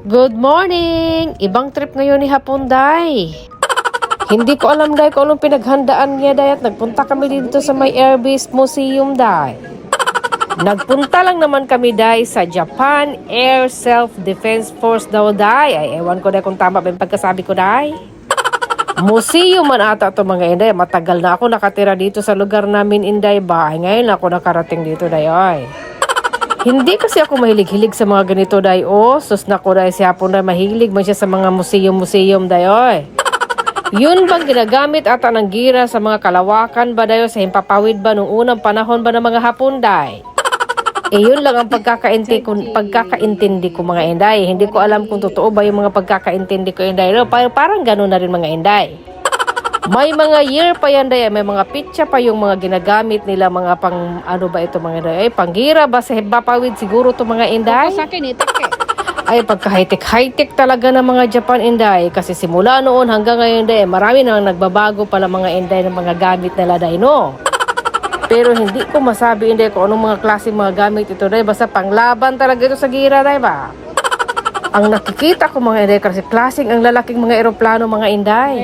Good morning! Ibang trip ngayon ni Hapunday. Hindi ko alam dahil kung anong pinaghandaan niya dahil at nagpunta kami dito sa may Airbase Museum dahil. Nagpunta lang naman kami dahil sa Japan Air Self-Defense Force daw dahil. Ay, ewan ko dahil kung tama ba yung pagkasabi ko dahil. Museum man ata ito mga inday. Matagal na ako nakatira dito sa lugar namin inday ba. Ay, ngayon ako nakarating dito dayoy. Hindi kasi ako mahilig-hilig sa mga ganito day o. Sus na ko dahil siya po na mahilig man siya sa mga museum-museum dayoy. Yun bang ginagamit ata ng gira sa mga kalawakan ba dayo sa himpapawid ba nung unang panahon ba ng mga hapon day? Eh yun lang ang pagkakaintindi ko, pagkakaintindi ko mga inday. Hindi ko alam kung totoo ba yung mga pagkakaintindi ko inday. No, parang, parang ganun na rin mga inday. May mga year pa yan day, may mga pitsa pa yung mga ginagamit nila mga pang ano ba ito mga inday. Ay, panggira ba? Sa himpapawid siguro to mga inday? Sa akin, itik eh. ay pagka high-tech high-tech talaga ng mga Japan Inday. Kasi simula noon hanggang ngayon day marami nang nagbabago pala mga Inday ng mga gamit nila day no? Pero hindi ko masabi Inday kung anong mga klase mga gamit ito day. Basta panglaban talaga ito sa gira day ba? Ang nakikita ko mga Inday kasi klaseng ang lalaking mga eroplano mga Inday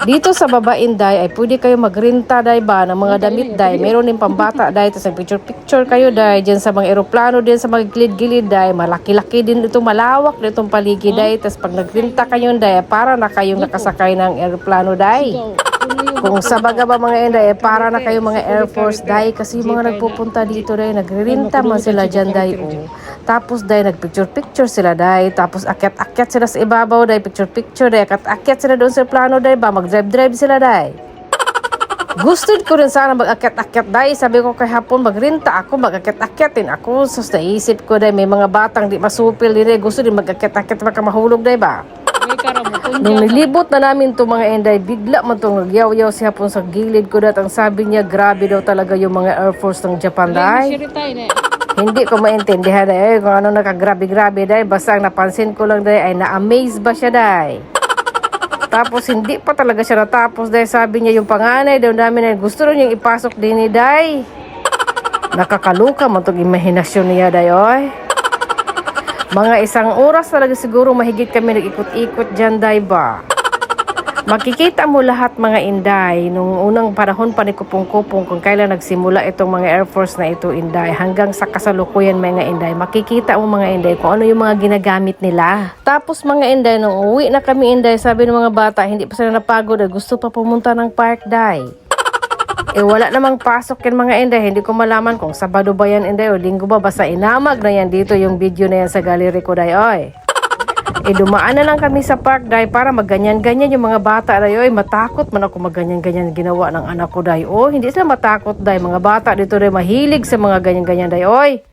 dito sa baba Inday ay pwede kayo magrenta day ba ng mga damit day. Meron din pambata day tapos picture picture kayo day diyan sa mga eroplano din sa mga gilid-gilid day. Malaki-laki din ito malawak din itong paligid day. Tapos pag nagrenta kayo day para na kayong nakasakay ng eroplano day. Kung sa baga ba mga inday, eh, para na kayo mga Air Force day kasi mga nagpupunta dito day, nagre-renta man sila dyan day. Oh. Tapos day, nagpicture-picture sila day. Tapos akyat-akyat sila sa ibabaw day, picture-picture day. Akyat-akyat sila doon sa plano day ba, mag-drive-drive sila day. Gusto ko rin sana mag-akyat-akyat day. Sabi ko kay hapon, magrenta ako, mag-akyat-akyat din ako. So, naisip ko day, may mga batang di masupil din. Gusto din mag-akyat-akyat baka mahulog day ba? Nung nilibot na namin to mga enday, bigla man itong nagyaw-yaw siya po sa gilid ko dat. Ang sabi niya, grabe daw talaga yung mga Air Force ng Japan na. Hindi ko maintindihan day kung ano nakagrabe-grabe day. Basta ang napansin ko lang day ay na-amaze ba siya day. Tapos hindi pa talaga siya natapos dahil sabi niya yung panganay daw namin ay gusto rin niyang ipasok din ni Day. Nakakaluka man itong imahinasyon niya day oy. Mga isang oras talaga siguro mahigit kami nag-ikot-ikot dyan, day ba? Makikita mo lahat mga inday nung unang panahon pa ni Kupong-Kupong kung kailan nagsimula itong mga Air Force na ito inday hanggang sa kasalukuyan mga inday. Makikita mo mga inday kung ano yung mga ginagamit nila. Tapos mga inday, nung uwi na kami inday, sabi ng mga bata, hindi pa sila napagod at gusto pa pumunta ng park day. Eh wala namang pasok yan mga inday. Hindi ko malaman kung Sabado ba yan inday o Linggo ba. Basta inamag na yan dito yung video na yan sa gallery ko day oy. Eh dumaan na lang kami sa park day para magganyan-ganyan yung mga bata day oy. Matakot man ako magganyan-ganyan ginawa ng anak ko day. Oh, hindi sila matakot day. Mga bata dito day mahilig sa mga ganyan-ganyan day oy.